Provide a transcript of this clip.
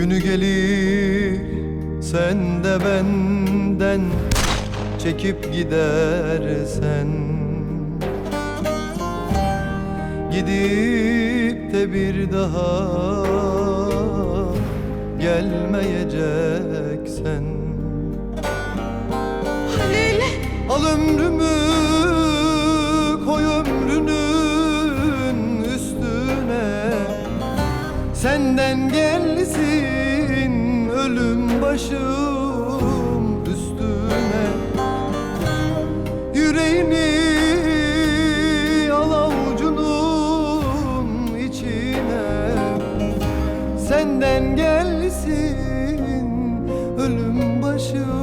Günü gelir sen de benden çekip gidersen. Gidip de bir daha gelmeyeceksen Senden gelsin ölüm başım üstüne. Yüreğini al avucunun içine. Senden gelsin ölüm başım